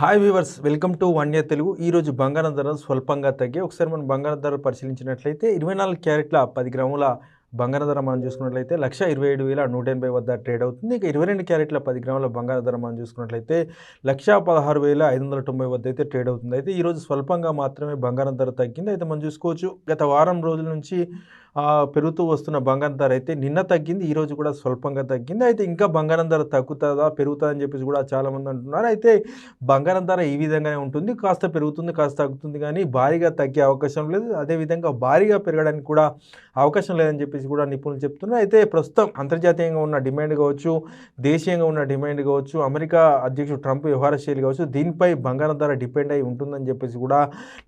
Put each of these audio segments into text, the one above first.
Hi viewers welcome to one year Telugu ఈరోజు బంగారం ధర స్వల్పంగా తగ్గి ఒకసారి మనం బంగారం ధర పరిశీలించినట్లయితే ఇరవై నాలుగు క్యారెట్ల పది గ్రాముల బంగారం ధర మనం చూసుకున్నట్లయితే లక్ష ఇరవై ఏడు వేల నూట ఎనభై వద్ద ట్రేడ్ అవుతుంది. ఇక ఇరవై రెండు క్యారెట్ల పది గ్రాముల బంగారం ధర మనం చూసుకున్నట్లయితే లక్ష పదహారు వేల ఐదు వందల తొంభై వద్ద అయితే ట్రేడ్ అవుతుంది. అయితే ఈరోజు స్వల్పంగా మాత్రమే బంగారం ధర తగ్గింది. అయితే మనం చూసుకోవచ్చు గత వారం రోజుల నుంచి పెరుగుతూ వస్తున్న బంగారం ధర అయితే నిన్న తగ్గింది ఈరోజు కూడా స్వల్పంగా తగ్గింది. అయితే ఇంకా బంగారం ధర తగ్గుతుందా పెరుగుతుందని చెప్పేసి కూడా చాలామంది అంటున్నారు. అయితే బంగారం ధర ఈ విధంగానే ఉంటుంది. కాస్త పెరుగుతుంది కాస్త తగ్గుతుంది కానీ భారీగా తగ్గే అవకాశం లేదు. అదేవిధంగా భారీగా పెరగడానికి కూడా అవకాశం లేదని చెప్పేసి కూడా నిపుణులు చెప్తున్నారు. అయితే ప్రస్తుతం అంతర్జాతీయంగా ఉన్న డిమాండ్ కావచ్చు దేశీయంగా ఉన్న డిమాండ్ కావచ్చు అమెరికా అధ్యక్షుడు ట్రంప్ వ్యవహార శైలి కావచ్చు దీనిపై బంగారం ధర డిపెండ్ అయి ఉంటుందని చెప్పేసి కూడా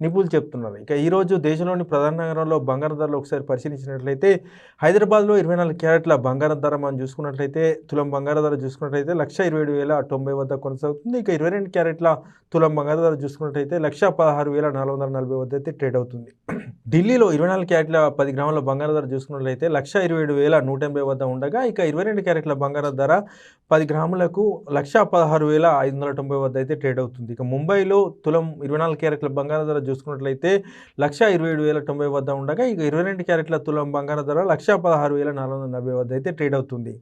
నిపుణులు చెప్తున్నారు. ఇక ఈరోజు దేశంలోని ప్రధాన నగరంలో బంగారం ధరలు ఒకసారి పరిశీలించినట్లయితే హైదరాబాద్లో ఇరవై నాలుగు క్యారెట్ల బంగారం ధర మనం చూసుకున్నట్లయితే తులం బంగారం ధర చూసుకున్నట్లయితే లక్ష ఇరవై ఏడు వేల తొంభై వద్ద కొనసాగుతుంది. ఇక ఇరవై రెండు క్యారెట్ల తులం బంగారం ధర చూసుకున్నట్లయితే లక్ష పదహారు వేల నాలుగు వందల నలభై వద్ద అయితే ట్రేడ్ అవుతుంది. ఢిల్లీలో ఇరవై నాలుగు క్యారెట్ల పది గ్రాముల బంగారం ధర చూసుకున్నట్లయితే లక్ష ఇరవై ఏడు వేల నూట ఎనభై వద్ద ఉండగా ఇక ఇరవై రెండు క్యారెట్ల బంగారం ధర పది గ్రాములకు లక్ష పదహారు వేల ఐదు వందల తొంభై వద్ద అయితే ట్రేడ్ అవుతుంది. ఇక ముంబైలో తులం ఇరవై నాలుగు క్యారెట్ల బంగారం ధర చూసుకున్నట్లయితే లక్ష ఇరవై ఏడు వేల తొంభై వద్ద ఉండగా ఇక ఇరవై రెండు క్యారెట్ల తులం బంగారం ధర లక్ష పదహారు వేల నాలుగు వందల నలభై వద్ద అయితే ట్రేడ్ అవుతుంది.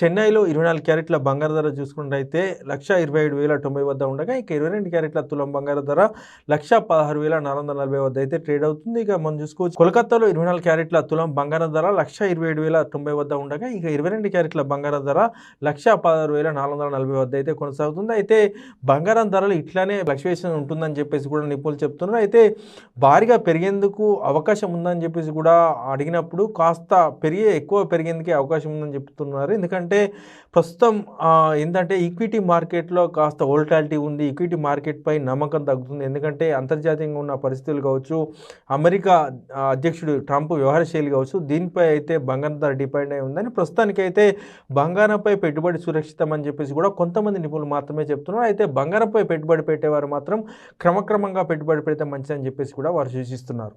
చెన్నైలో ఇరవై నాలుగు క్యారెట్ల బంగారు ధర చూసుకున్నట్లయితే లక్ష ఇరవై ఏడు వేల తొంభై వద్ద ఉండగా ఇక ఇరవై రెండు క్యారెట్ల తులం బంగారు ధర లక్ష పదహారు వేల నాలుగు వందల నలభై వద్ద అయితే ట్రేడ్ అవుతుంది. ఇక మనం చూసుకోవచ్చు కోల్కతాలో ఇరవై నాలుగు క్యారెట్ల తులం బంగారం ధర లక్ష ఇరవై ఏడు వేల తొంభై వద్ద ఉండగా ఇక ఇరవై రెండు క్యారెట్ల బంగారం ధర లక్ష పదహారు వేల నాలుగు వందల నలభై వద్ద అయితే కొనసాగుతుంది. అయితే బంగారం ధరలు ఇట్లానే ఫ్లక్చువేషన్ ఉంటుందని చెప్పేసి కూడా నిపుణులు చెప్తున్నారు. అయితే భారీగా పెరిగేందుకు అవకాశం ఉందని చెప్పేసి కూడా అడిగినప్పుడు కాస్త పెరిగే ఎక్కువ పెరిగేందుకే అవకాశం ఉందని చెప్తున్నారు. ఎందుకంటే ప్రస్తుతం ఏంటంటే ఈక్విటీ మార్కెట్లో కాస్త వోల్టాలిటీ ఉంది. ఈక్విటీ మార్కెట్పై నమ్మకం తగ్గుతుంది. ఎందుకంటే అంతర్జాతీయంగా ఉన్న పరిస్థితులు కావచ్చు అమెరికా అధ్యక్షుడు ట్రంప్ వ్యవహార శైలి కావచ్చు దీనిపై అయితే బంగారం ధర డిపెండ్ అయి ఉందని ప్రస్తుతానికైతే బంగారంపై పెట్టుబడి సురక్షితం అని చెప్పేసి కూడా కొంతమంది నిపుణులు మాత్రమే చెప్తున్నారు. అయితే బంగారంపై పెట్టుబడి పెట్టేవారు మాత్రం క్రమక్రమంగా పెట్టుబడి పెడితే మంచిదని చెప్పేసి కూడా వారు సూచిస్తున్నారు.